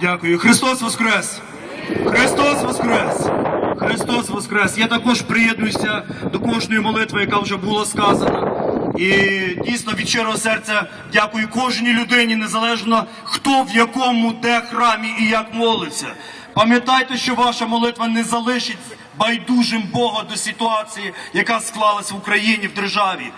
Дякую. Христос Воскрес! Христос Воскрес! Христос Воскрес! Я також приєднуюся до кожної молитви, яка вже була сказана. І дійсно від щирого серця дякую кожній людині, незалежно хто в якому де храмі і як молився. Пам'ятайте, що ваша молитва не залишить байдужим Бога до ситуації, яка склалась в Україні в державі.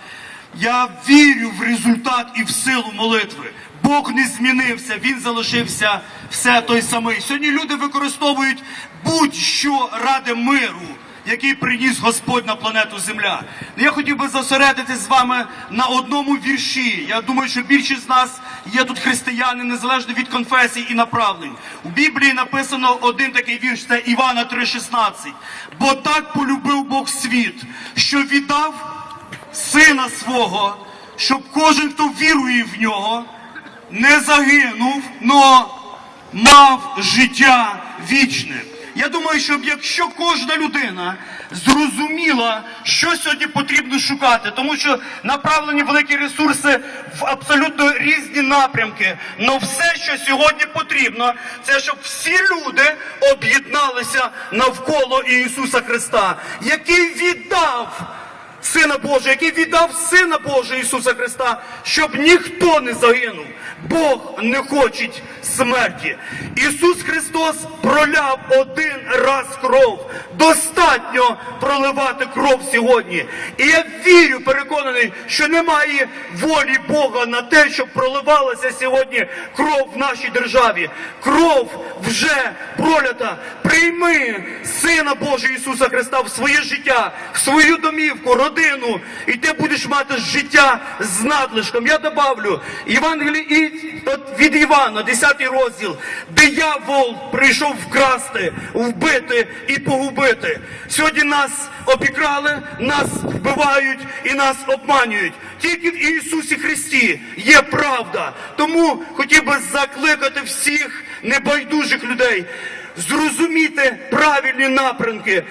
Я вірю в результат і в силу молитви. Бог не змінився, він залишився все той самий. Сьогодні люди використовують будь-що ради миру, який приніс Господь на планету Земля. Я хотів би зосередитись з вами на одному вірші. Я думаю, що більшість з нас є тут християни, незалежно від конфесій і направлень. У Біблії написано один такий вірш, це Івана 3,16. Бо так полюбив Бог світ, що віддав сина свого, щоб кожен, хто вірує в нього, не загинув, но мав життя вічне. Я думаю, що якщо кожна людина зрозуміла, що сьогодні потрібно шукати, тому що направлені великі ресурси в абсолютно різні напрямки. Но все, що сьогодні потрібно, це щоб всі люди об'єдналися навколо Ісуса Христа, який віддав. Сина Божого, який віддав Сина Божого Ісуса Христа, щоб ніхто не загинув. Бог не хоче смерті. Ісус Христос проляв один раз кров. Достатньо проливати кров сьогодні. І я вірю, переконаний, що немає волі Бога на те, щоб проливалася сьогодні кров в нашій державі. Кров вже пролята. Прийми Сина Божого Ісуса Христа в своє життя, в свою домівку, родину, і ти будеш мати життя з надлишком. Я добавлю от від Івана, 10 розділ. Диявол прийшов вкрасти, вбити і погубити. Сьогодні нас обікрали, нас вбивають і нас обманюють. Тільки в Ісусі Христі є правда. Тому хотів би закликати всіх небайдужих людей зрозуміти правильні напрямки.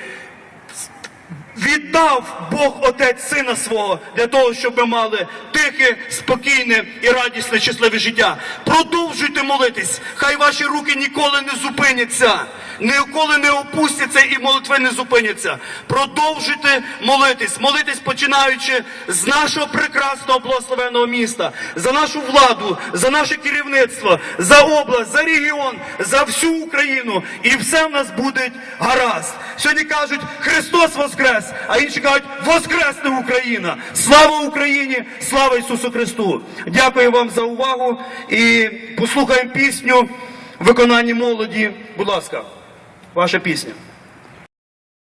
Віддав Бог Отець Сина свого для того, щоб ми мали тихе, спокійне і радісне, щасливе життя. Продовжуйте молитись. Хай ваші руки ніколи не зупиняться, ніколи не опустяться і молитви не зупиняться. Продовжуйте молитись, молитись, починаючи з нашого прекрасного благословеного міста, за нашу владу, за наше керівництво, за область, за регіон, за всю Україну. І все в нас буде гаразд. Сьогодні кажуть Христос А інші кажуть Воскресне Україна! Слава Україні! Слава Ісусу Христу! Дякую вам за увагу і послухаємо пісню в виконанні молоді. Будь ласка, ваша пісня.